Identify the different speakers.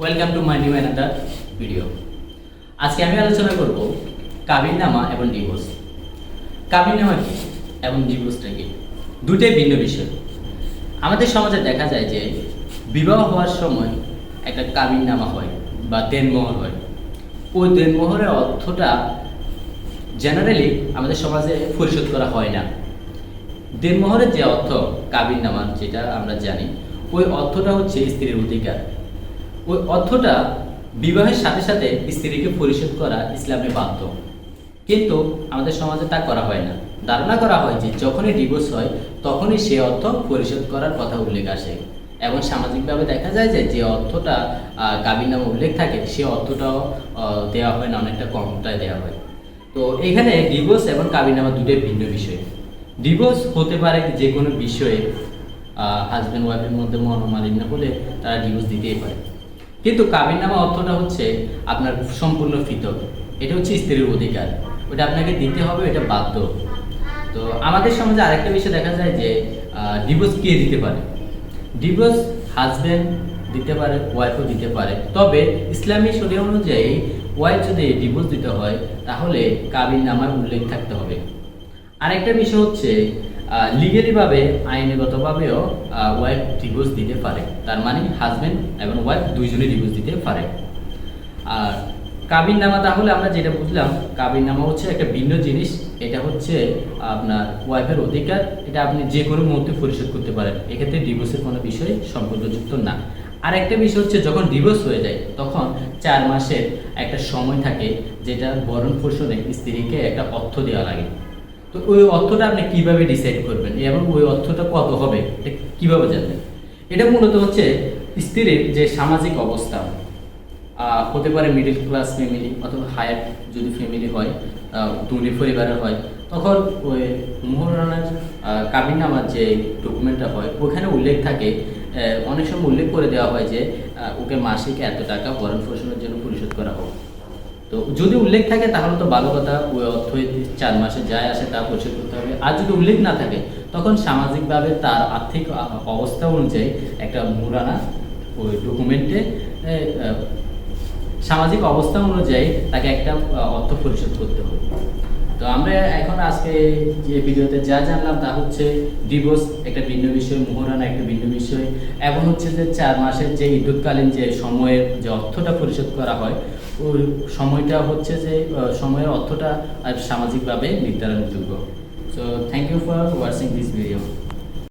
Speaker 1: Welcome to my new another video আজকে আমি আলোচনা করব কাবিননামা এবং ডিভোর্স কাবিননামা কি এবং ডিভোর্সটা কি? দুটোই ভিন্ন বিষয়। আমাদের সমাজে দেখা যায় যে বিবাহ হওয়ার সময় একটা কাবিননামা হয় বা দেনমোহর হয়। ওই দেনমোহরের অর্থটা জেনারেলি আমাদের সমাজে পরিশোধ করা হয় না। দেনমোহরের যে অর্থ কাবিন যেটা আমরা জানি, ওই অর্থটা হচ্ছে স্ত্রীর অধিকার। ওই অর্থটা বিবাহের সাথে সাথে স্ত্রীকে পরিশোধ করা ইসলামে বাধ্য। কিন্তু আমাদের সমাজে তা করা হয় না। ধারণা করা হয় যে যখনই ডিভোর্স হয়, তখনই সে অর্থ পরিশোধ করার কথা উল্লেখ আসে। এবং সামাজিকভাবে দেখা যায় যে যে অর্থটা কাবিন নামে উল্লেখ থাকে, সে অর্থটাও দেওয়া হয় না, অনেকটা কমটায় দেওয়া হয়। তো এখানে ডিভোর্স এবং কাবিননামা দুটোই ভিন্ন বিষয়। ডিভোর্স হতে পারে যে কোনো বিষয়ে হাজব্যান্ড ওয়াইফের মধ্যে মনোমালিন্য হলে তারা ডিভোর্স দিতেই পারে। কিন্তু কাবিননামা অর্থটা হচ্ছে আপনার সম্পূর্ণ ফিতক এটা হচ্ছে স্ত্রীর অধিকার। ওটা আপনাকে দিতে হবে এটা বাধ্য। তো আমাদের সমাজে আরেকটা বিষয় দেখা যায় যে ডিভোর্স কে দিতে পারে? ডিভোর্স হাজব্যান্ড দিতে পারে ওয়াইফও দিতে পারে। তবে ইসলামী শরীয় অনুযায়ী ওয়াইফ যদি ডিভোর্স দিতে হয়, তাহলে কাবিন নামায় উল্লেখ থাকতে হবে। আরেকটা বিষয় হচ্ছে লিগেলিভাবে আইনগতভাবেও ওয়াইফ ডিভোর্স দিতে পারে। তার মানে হাজব্যান্ড এবং ওয়াইফ দুইজনে ডিভোর্স দিতে পারে। আর কাবিন নামা তাহলে আমরা যেটা বুঝলাম কাবিন নামা হচ্ছে একটা ভিন্ন জিনিস। এটা হচ্ছে আপনার ওয়াইফের অধিকার। এটা আপনি যে কোনো মুহূর্তে পরিশোধ করতে পারেন। এক্ষেত্রে ডিভোর্সের কোনো বিষয় সম্পর্কযুক্ত না। আর একটা বিষয় হচ্ছে, যখন ডিভোর্স হয়ে যায়, তখন চার মাসের একটা সময় থাকে, যেটা বরণ পোষণে স্ত্রীকে একটা অর্থ দেওয়া লাগে। তো ওই অর্থটা আপনি কীভাবে ডিসাইড করবেন? এবং ওই অর্থটা কত হবে? এটা কীভাবে জানবেন? এটা মূলত হচ্ছে স্ত্রীর যে সামাজিক অবস্থা হতে পারে মিডিল ক্লাস ফ্যামিলি অথবা হায়ার যদি ফ্যামিলি হয় ধনী পরিবারের হয়, তখন ওই মোহরানার কাবিন যে ডকুমেন্টটা হয়, ওখানে উল্লেখ থাকে অনেক সময় উল্লেখ করে দেওয়া হয় যে ওকে মাসিক এত টাকা ভরণ পোষণের জন্য পরিশোধ করা হোক। তো যদি উল্লেখ থাকে, তাহলে তো ভালো কথা ওই অর্থ চার মাসে যায় আসে, তা পরিশোধ করতে হবে। আর যদি উল্লেখ না থাকে, তখন সামাজিকভাবে তার আর্থিক অবস্থা অনুযায়ী একটা মুরানা ওই ডকুমেন্টে সামাজিক অবস্থা অনুযায়ী তাকে একটা অর্থ পরিশোধ করতে হবে। তো আমরা এখন আজকে যে ভিডিওতে যা জানলাম তা হচ্ছে ডিভোর্স একটা ভিন্ন বিষয়, মোহরানা একটা ভিন্ন বিষয়, এবং হচ্ছে যে চার মাসের যে ইদ্যুৎকালীন যে সময়ের যে অর্থটা পরিশোধ করা হয়, ওই সময়টা হচ্ছে যে সময়ের অর্থটা আর সামাজিকভাবে নির্ধারণযোগ্য। So thank you for watching this video